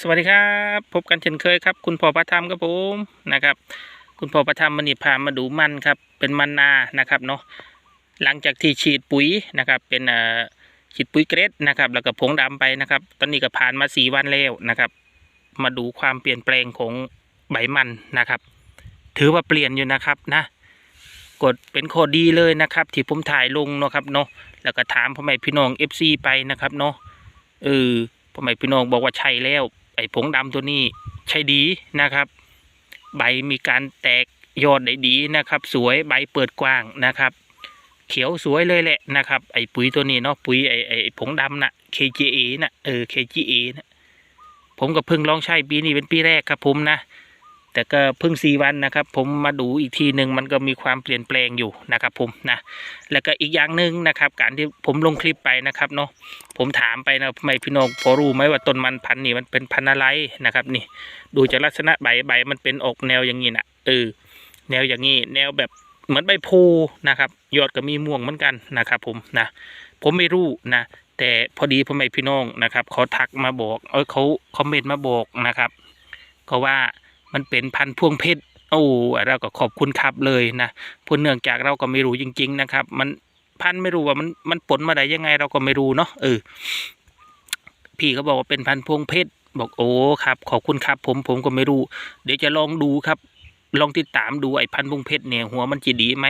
สวัสดีครับพบกันเช่นเคยครับ คุณพ่อประธรรมครับผมนะครับ คุณพ่อประธรรมมันนี่พามาดูมันครับ เป็นมันนานะครับเนาะหลังจากที่ฉีดปุ๋ยนะครับ เป็นเอ่อฉีดปุ๋ยเกรดนะครับ แล้วก็ผงดำไปนะครับ ตอนนี้ก็ผ่านมาสี่วันแล้วนะครับ มาดูความเปลี่ยนแปลงของใบมันนะครับ ถือว่าเปลี่ยนอยู่นะครับนะ กดเป็นข้อดีเลยนะครับ ที่ผมถ่ายลงเนาะครับเนาะแล้วก็ถามพ่อแม่พี่น้อง FC ไปนะครับเนาะเออพ่อแม่พี่น้องบอกว่าใช่แล้ว ไอ้ผงดำตัวนี้ใช่ดีนะครับ ใบมีการแตกยอดได้ดีนะครับ สวยใบเปิดกว้างนะครับ เขียวสวยเลยแหละนะครับ ไอ้ปุ๋ยตัวนี้เนาะปุ๋ยไอ้ไอ้ผงดำน่ะ KGA น่ะเออ KGA นะผมก็เพิ่งลองใช้ปีนี้เป็นปีแรกครับผมนะ แต่ก็เพิ่งสี่วันนะครับ ผมมาดูอีกทีหนึ่งมันก็มีความเปลี่ยนแปลงอยู่นะครับ ผมนะแล้วก็อีกอย่างหนึ่งนะครับ การที่ผมลงคลิปไปนะครับเนาะผมถามไปนะทำไมพี่น้องพอรู้ไหมว่าต้นมันพันนี่มันเป็นพันธุ์อะไรนะครับ นี่ดูจากลักษณะใบใบมันเป็นออกแนวอย่างนี้นะเออแนวอย่างนี้แนวแบบเหมือนใบโพนะครับยอดก็มีม่วงเหมือนกันนะครับ ผมนะผมไม่รู้นะแต่พอดีพ่อแม่พี่น้องนะครับเขาทักมาบอกเออเขาคอมเมนต์มาบอกนะครับเขาว่า มันเป็นพันธุ์พวงเพชรโอ้เราก็ขอบคุณครับเลยนะพราะเนื่องจากเราก็ไม่รู้จริง ๆ นะครับ มันพันธุ์ไม่รู้ว่ามันมันผลมาได้ยังไงเราก็ไม่รู้เนาะเออพี่เขาบอกว่าเป็นพันธุ์พวงเพชรบอกโอ้ครับ ขอบคุณครับ ผมผมก็ไม่รู้ เดี๋ยวจะลองดูครับ ลองติดตามดูไอ้พันธุ์พวงเพชรเนี่ยหัวมันจะดีไหม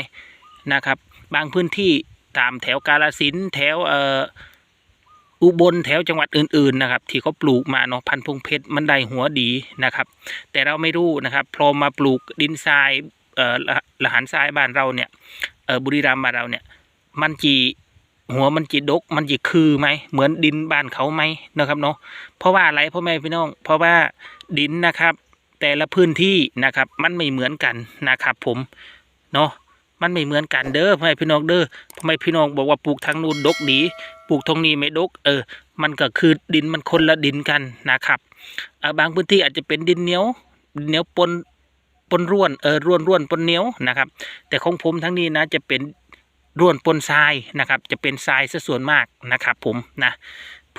นะครับ บางพื้นที่ตามแถวกาลสินแถวเอ่อ อุบลแถวจังหวัดอื่นๆนะครับ ที่เขาปลูกมาเนาะพันธุ์พงเพชรมันได้หัวดีนะครับ แต่เราไม่รู้นะครับพอมาปลูกดินทรายเอ่อละละหันทรายบ้านเราเนี่ยเออบุรีรัมย์บ้านเราเนี่ย มันจีหัวมันจีดก มันจีคือไหมเหมือนดินบ้านเขาไหมนะครับเนาะเพราะว่าอะไรพ่อแม่พี่น้อง เพราะว่าดินนะครับ แต่ละพื้นที่นะครับ มันไม่เหมือนกันนะครับ ผมเนาะ มันไม่เหมือนกันเด้อพ่อแม่พี่น้องเด้อพ่อแม่พี่น้องบอกว่าปลูกทางนู้นดกดีปลูกตรงนี้ไม่ดก เออ มันก็คือดินมันคนละดินกันนะครับบางพื้นที่อาจจะเป็นดินเหนียวเหนียวปนปนร่วนเออร่วนร่วนปนเหนียวนะครับ แต่ของผมทั้งนี้นะจะเป็นร่วนปนทรายนะครับ จะเป็นทรายซะส่วนมากนะครับ ผมนะ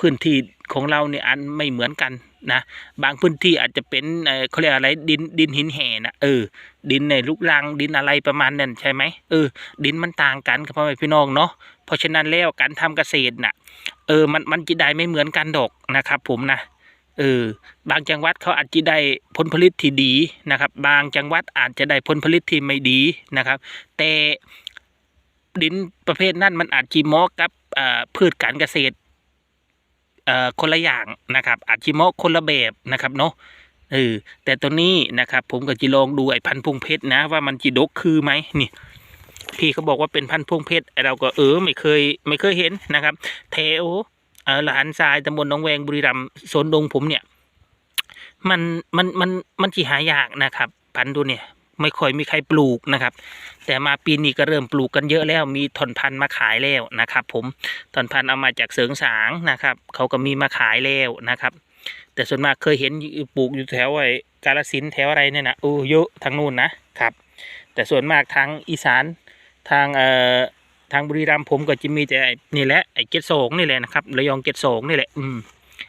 พื้นที่ของเราเนี่ยอันไม่เหมือนกันนะบางพื้นที่อาจจะเป็นเออเขาเรียกอะไรดินดินหินแห่นะเออ ดินในลูกรังดินอะไรประมาณนั้นใช่ไหมเออ ดินมันต่างกันครับพ่อแม่พี่น้องเนาะเพราะฉะนั้นแล้วการทำเกษตรน่ะ เออมันมันจะได้ไม่เหมือนกันดอกนะครับ ผมนะเออบางจังหวัดเขาอาจจะได้ผลผลิตที่ดีนะครับ บางจังหวัดอาจจะได้ผลผลิตที่ไม่ดีนะครับ แต่ดินประเภทนั้นมันอาจจะเหมาะกับพืชการเกษตร อ่อคนละอย่างนะครับอาจจะเหมะคนละแบบนะครับเนาะเออแต่ตัวนี้นะครับผมก็จะลองดูไอ้พันธุ์พงเพชรนะ ว่ามันจีดกคือไหมนี่ พี่เขาบอกว่าเป็นพันธุ์พงเพชรเราก็เออไม่เคยไม่เคยเห็นนะครับแถวเออหลานทรายตำบลหนองแวงบุรีรัมย์โซนดงผมเนี่ย มันมันมันมันจีหายากนะครับ พันธุ์ตัวเนี่ย ไม่ค่อยมีใครปลูกนะครับ แต่มาปีนี้ก็เริ่มปลูกกันเยอะแล้วมีถอนพันธุ์มาขายแล้วนะครับ ผมถอนพันธุ์เอามาจากเสริงสางนะครับ เขาก็มีมาขายแล้วนะครับ แต่ส่วนมากเคยเห็นปลูกอยู่แถวไอ้กาลสินแถวอะไรเนี่ยนะโอ้เยอะทางนู้นนะครับ แต่ส่วนมากทางอีสานทางเอ่อทางบุรีรัมย์ผมก็จะมีแต่นี่แหละไอ้เกตโสงนี่แหละนะครับระยองเกตโสงนี่แหละอืม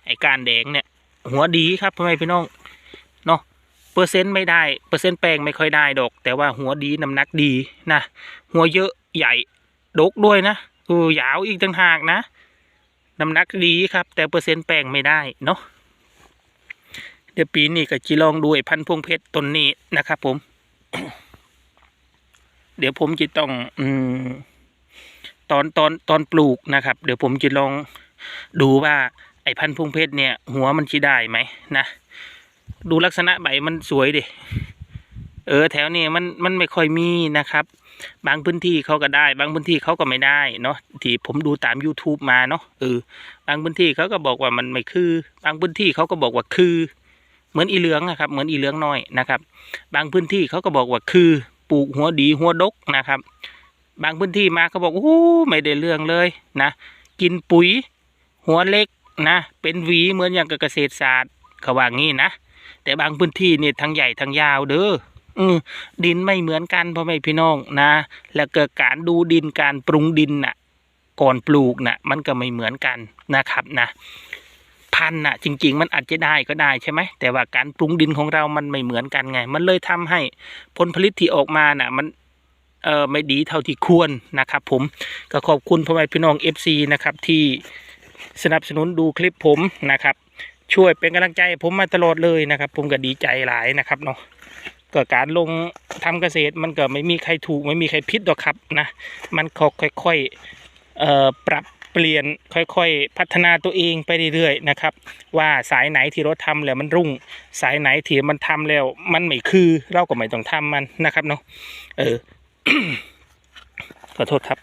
ไอ้การแดงเนี่ย หัวดีครับพ่อแม่พี่น้อง เปอร์เซ็นต์ไม่ได้เปอร์เซ็นต์แปลงไม่ค่อยได้ดอก แต่ว่าหัวดีน้ำหนักดีนะหัวเยอะใหญ่ดกด้วยนะเออยาวอีกต่างหากนะน้ำหนักดีครับ แต่เปอร์เซ็นต์แปลงไม่ได้เนาะเดี๋ยวปีนี้ก็จะลองดูไอ้พันธุ์พวงเพชรต้นนี้นะครับ ผม เดี๋ยวผมจะต้อง อืมตอนตอนตอนปลูกนะครับ เดี๋ยวผมจะลองดูว่าไอ้พันธุ์พวงเพชรเนี่ย หัวมันจะได้ไหมนะ ดูลักษณะใบมันสวยดิเออแถวนี้มันมันไม่ค่อยมีนะครับ บางพื้นที่เขาก็ได้ บางพื้นที่เขาก็ไม่ได้เนาะที่ผมดูตาม YouTube มาเนาะเออบางพื้นที่เขาก็บอกว่ามันไม่คือ บางพื้นที่เขาก็บอกว่าคือ เหมือนอีเหลืองนะครับ เหมือนอีเหลืองน้อยนะครับ บางพื้นที่เขาก็บอกว่าคือ ปลูกหัวดีหัวดกนะครับ บางพื้นที่มาเขาบอกโอ้ไม่ได้เรื่องเลยนะ กินปุ๋ย หัวเล็กนะ เป็นหวีเหมือนอย่างกับเกษตรศาสตร์เขาว่างี้นะ แต่บางพื้นที่เนี่ยทั้งใหญ่ทั้งยาวเด้ออือดินไม่เหมือนกันพ่อแม่พี่น้องนะ แล้วเกิดการดูดินการปรุงดินน่ะ ก่อนปลูกน่ะ มันก็ไม่เหมือนกันนะครับนะพันธุ์น่ะ จริง ๆ มันอาจจะได้ก็ได้ใช่ไหมแต่ว่าการปรุงดินของเรามันไม่เหมือนกันไง มันเลยทำให้ผลผลิตที่ออกมาน่ะ มันเออไม่ดีเท่าที่ควรนะครับ ผมก็ขอบคุณพ่อแม่พี่น้อง FC นะครับที่สนับสนุนดูคลิปผมนะครับ ช่วยเป็นกำลังใจผมมาตลอดเลยนะครับ ผมก็ดีใจหลายนะครับเนาะก็การลงทำเกษตรมันก็ไม่มีใครถูกไม่มีใครผิดหรอกครับนะมันค่อยๆปรับเปลี่ยนค่อยๆ พัฒนาตัวเองไปเรื่อยๆนะครับ ว่าสายไหนที่เราทำแล้วมันรุ่ง สายไหนที่มันทำแล้วมันไม่คือเราก็ไม่ต้องทำมันนะครับเนาะเออขอโทษครับ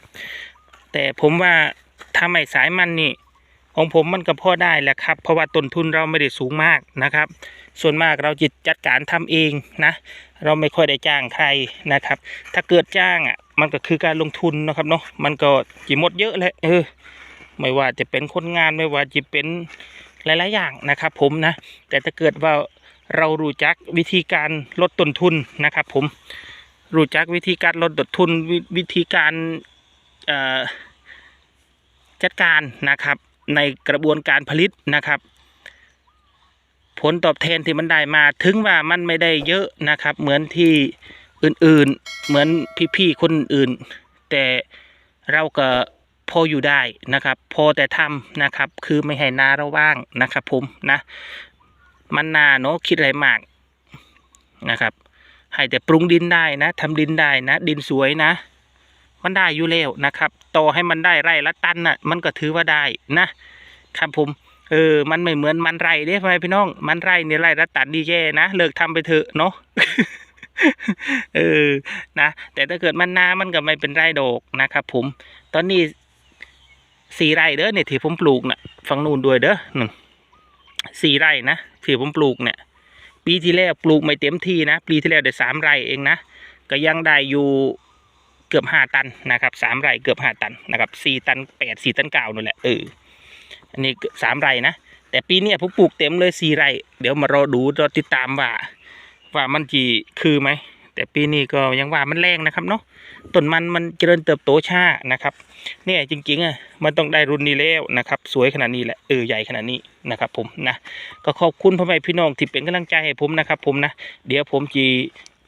แต่ผมว่าถ้าไม่สายมันนี่ ของผมมันก็พอได้แหละครับ เพราะว่าต้นทุนเราไม่ได้สูงมากนะครับ ส่วนมากเราจะจัดการทำเองนะ เราไม่ค่อยได้จ้างใครนะครับ ถ้าเกิดจ้างอะมันก็คือการลงทุนนะครับเนาะมันก็จีหมดเยอะเลยเออไม่ว่าจะเป็นคนงานไม่ว่าจะเป็นหลาย ๆ อย่างนะครับ ผมนะ แต่ถ้าเกิดว่าเรารู้จักวิธีการลดต้นทุนนะครับ ผมรู้จักวิธีการลดต้นทุนววิธีการจัดการนะครับ ในกระบวนการผลิตนะครับ ผลตอบแทนที่มันได้มาถึงว่ามันไม่ได้เยอะนะครับ เหมือนที่อื่นๆ เหมือนพี่ๆคนอื่น แต่เราก็พออยู่ได้นะครับ พอแต่ทำนะครับ คือไม่ให้นาเราว่างนะครับ ผมนะมันนาเนาะคิดอะไรมากนะครับ ให้แต่ปรุงดินได้นะทำดินได้นะ ดินสวยนะ มันได้อยู่แล้วนะครับต่อให้มันได้ไร่ละตันน่ะ มันก็ถือว่าได้นะครับผมเออ มันไม่เหมือนมันไรเด้พ่อแม่พี่น้อง มันไรเนี่ยไร่ละตันดีแย่นะเลิกทำไปเถอะเนาะเออนะแต่ถ้าเกิดมันนามันก็ไม่เป็นไรดอกนะครับผม ตอนนี้สี่ไร่เด้อเนี่ยที่ผมปลูกน่ะฝั่งนู้นด้วยเด้อหนึ่งสี่ไร่นะที่ผมปลูกเนี่ย ปีที่แล้วปลูกไม่เต็มที่นะ ปีที่แล้วได้สามไร่เองนะก็ยังได้อยู่ เกือบห้าตันนะครับสามไร่เกือบห้าตันนะครับสี่ตันแปดสี่ตันเก้านั่นแหละเอออันนี้สามไร่นะแต่ปีนี้ผมปลูกเต็มเลยสี่ไร่เดี๋ยวมารอดูรอติดตามว่าว่ามันจีคือไหมแต่ปีนี้ก็ยังว่ามันแรงนะครับเนาะต้นมันมันเจริญเติบโตช้านะครับ เนี่ยจริงๆอะมันต้องได้รุ่นนี้แล้วนะครับ สวยขนาดนี้แหละเออใหญ่ขนาดนี้นะครับ ผมนะก็ขอบคุณพ่อแม่พี่น้องที่เป็นกำลังใจให้ผมนะครับ ผมนะเดี๋ยวผมจี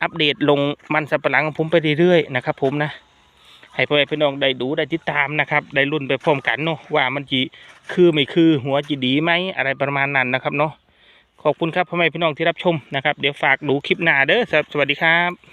อัปเดตลงมันสับปะหลังของผมไปเรื่อยๆนะครับผมนะให้พ่อแม่พี่น้องได้ดูได้ติดตามนะครับได้รุ่นไปพร้อมกันเนาะว่ามันจีคือไม่คือหัวจีดีไหมอะไรประมาณนั้นนะครับเนาะขอบคุณครับพ่อแม่พี่น้องที่รับชมนะครับเดี๋ยวฝากดูคลิปหน้าเด้อสวัสดีครับ